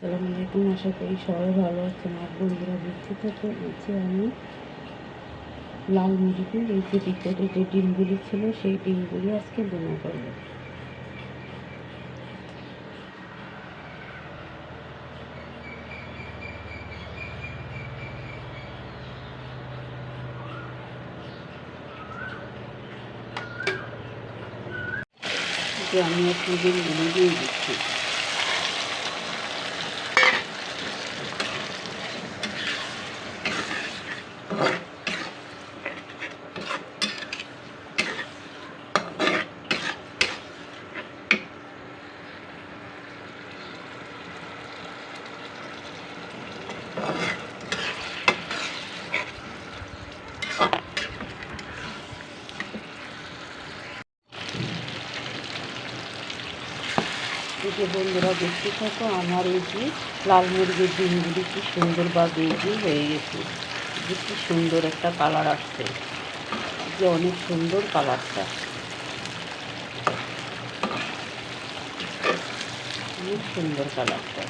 আসসালামু আলাইকুম, আশা করি সবাই ভালো আছেন। আর বন্ধুরা, দেখতে থাকো যে আমি লাল মুরগি এই যে ভিতরে যে ডিমগুলি ছিল, সেই ডিমগুলি আজকে বোনা করব। আমি একটু ডিমগুলি দিয়ে দিচ্ছি। যে বন্ধুরা, দেখতে থাকো, আমার এই যে লাল মুরগির ডিমগুলি কি সুন্দর বা বেজি হয়ে গেছে। যে কি সুন্দর একটা কালার আসছে। যে অনেক সুন্দর কালারটা। অনেক সুন্দর কালারটা।